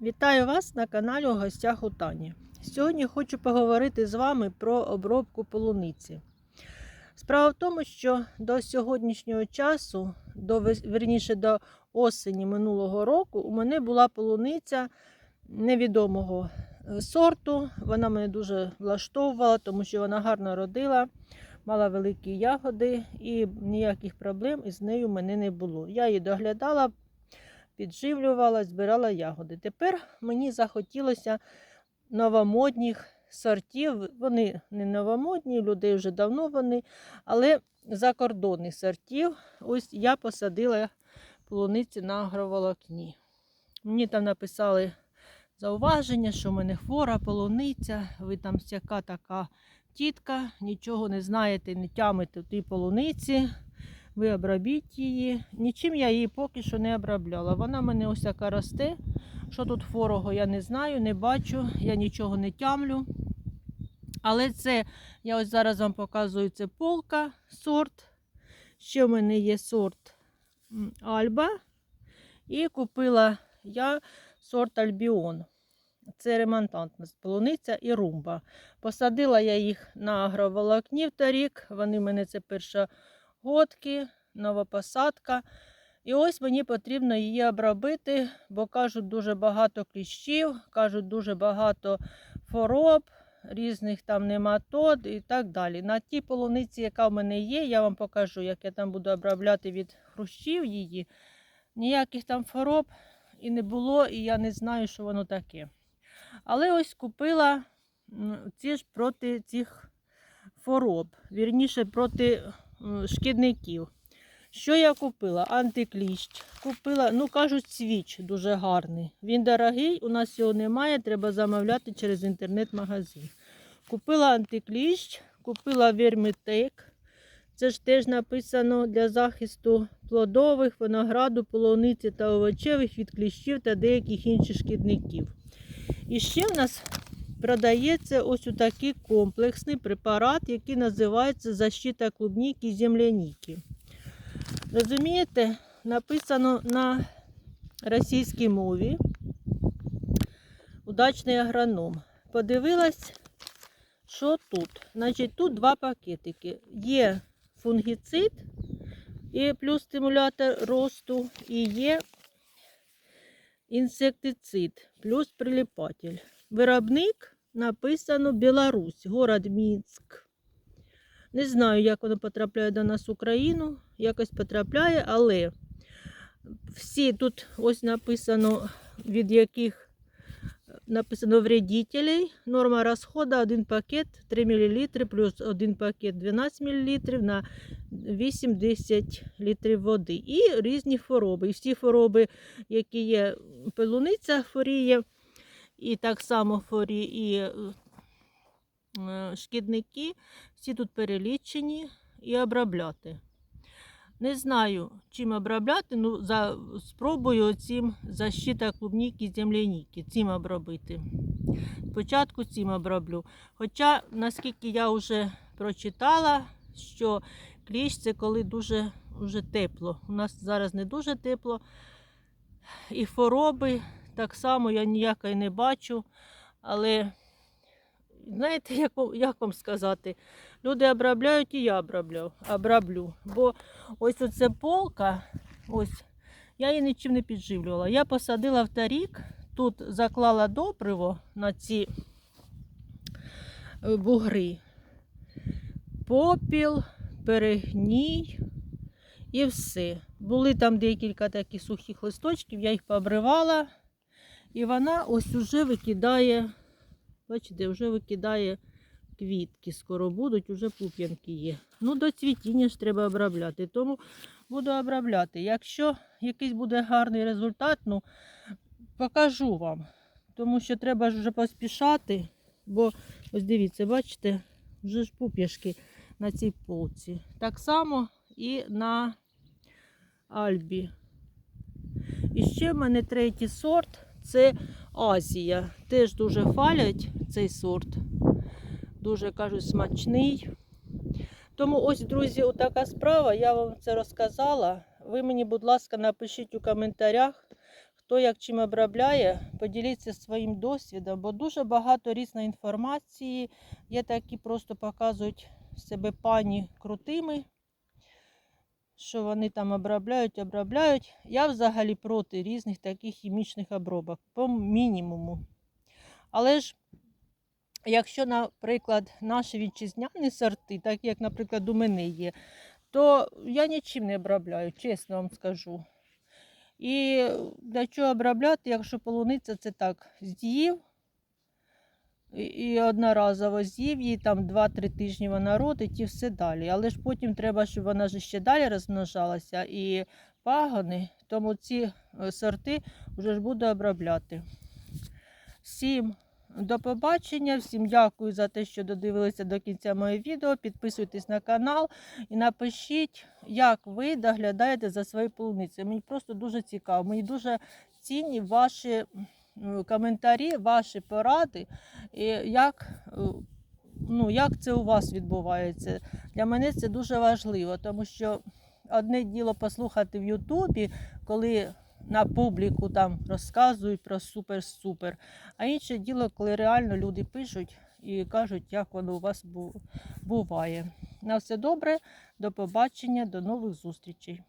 Вітаю вас на каналі у гостях у Тані. Сьогодні хочу поговорити з вами про обробку полуниці. Справа в тому, що до сьогоднішнього часу, до, верніше до осені минулого року, у мене була полуниця невідомого е, сорту. Вона мене дуже влаштовувала, тому що вона гарно родила, мала великі ягоди і ніяких проблем із нею мене не було. Я її доглядала, підживлювала, збирала ягоди. Тепер мені захотілося новомодних сортів. Вони не новомодні, людей вже давно вони, але закордонних сортів. Ось я посадила полуниці на агроволокні. Мені там написали зауваження, що в мене хвора полуниця, ви там всяка така тітка, нічого не знаєте, не тямите в тій полуниці ви обробіть її. Нічим я її поки що не обробляла. Вона мене ось така росте. Що тут хворого, я не знаю, не бачу, я нічого не тямлю. Але це, я ось зараз вам показую, це полка сорт. Ще в мене є сорт Альба. І купила я сорт Альбіон. Це ремонтантна полуниця і румба. Посадила я їх на агроволокні в торік. Вони в мене це перша нова посадка. І ось мені потрібно її обробити, бо кажуть, дуже багато кліщів, кажуть, дуже багато хвороб, різних там нематод і так далі. На тій полуниці, яка в мене є, я вам покажу, як я там буду обробляти від хрущів її. Ніяких там хвороб і не було, і я не знаю, що воно таке. Але ось купила ці ж проти цих хвороб, вірніше проти шкідників. Що я купила? Антикліщ. Купила, ну кажуть, свіч дуже гарний. Він дорогий, у нас його немає, треба замовляти через інтернет-магазин. Купила антикліщ, купила вермітек. Це ж теж написано для захисту плодових, винограду, полуниці та овочевих від кліщів та деяких інших шкідників. І ще в нас продається ось такий комплексний препарат, який називається защита клубніки земляніки. Розумієте, написано на російській мові. Удачний агроном. Подивилась, що тут. Значить, тут два пакетики. Є фунгіцид і плюс стимулятор росту, і є інсектицид, плюс прилипатель. Виробник написано Білорусь, город Мінськ. Не знаю, як воно потрапляє до нас в Україну. Якось потрапляє, але всі тут ось написано, від яких написано вредителей. Норма розходу один пакет 3 мл плюс один пакет 12 мл на 8-10 літрів води. І різні хвороби. І всі хвороби, які є, пилуниця хворіє, і так само хворі, і е, е, шкідники, всі тут перелічені і обробляти. Не знаю, чим обробляти, ну за, спробую цим защита клубніки земляніки, цим обробити. Спочатку цим оброблю. Хоча, наскільки я вже прочитала, що кліщ це коли дуже вже тепло. У нас зараз не дуже тепло. І хвороби так само я ніякої не бачу. Але знаєте, як, як вам сказати? Люди обробляють і я оброблю, оброблю. Бо ось оце полка, ось, я її нічим не підживлювала. Я посадила в торік, тут заклала добриво на ці е, бугри. Попіл, перегній і все. Були там декілька таких сухих листочків, я їх пообривала, і вона ось уже викидає, бачите, вже викидає квітки. Скоро будуть, уже пуп'янки є. Ну, до цвітіння ж треба обробляти, тому буду обробляти. Якщо якийсь буде гарний результат, ну покажу вам. Тому що треба ж вже поспішати, бо ось дивіться, бачите, вже ж пуп'яшки на цій полці. Так само і на Альбі. І ще в мене третій сорт це Азія. Теж дуже хвалять цей сорт. Дуже кажуть, смачний. Тому ось, друзі, така справа. Я вам це розказала. Ви мені, будь ласка, напишіть у коментарях, хто як чим обробляє, поділіться своїм досвідом, бо дуже багато різної інформації. Є такі просто показують себе пані крутими, що вони там обробляють, обробляють. Я взагалі проти різних таких хімічних обробок по мінімуму. Але ж, якщо, наприклад, наші вітчизняні сорти, так як, наприклад, у мене є, то я нічим не обробляю, чесно вам скажу. І для чого обробляти, якщо полуниця це так з'їв і- одноразово з'їв її, там 2-3 тижні вона родить і все далі. Але ж потім треба, щоб вона ж ще далі розмножалася і пагони, тому ці е, сорти вже ж буду обробляти. Всім до побачення, всім дякую за те, що додивилися до кінця моє відео. Підписуйтесь на канал і напишіть, як ви доглядаєте за своєю полуницею. Мені просто дуже цікаво. Мені дуже цінні ваші коментарі, ваші поради, і як, е, ну, як це у вас відбувається. Для мене це дуже важливо, тому що одне діло послухати в Ютубі, коли на публіку там розказують про супер-супер. А інше діло, коли реально люди пишуть і кажуть, як воно у вас буває. На все добре, до побачення, до нових зустрічей.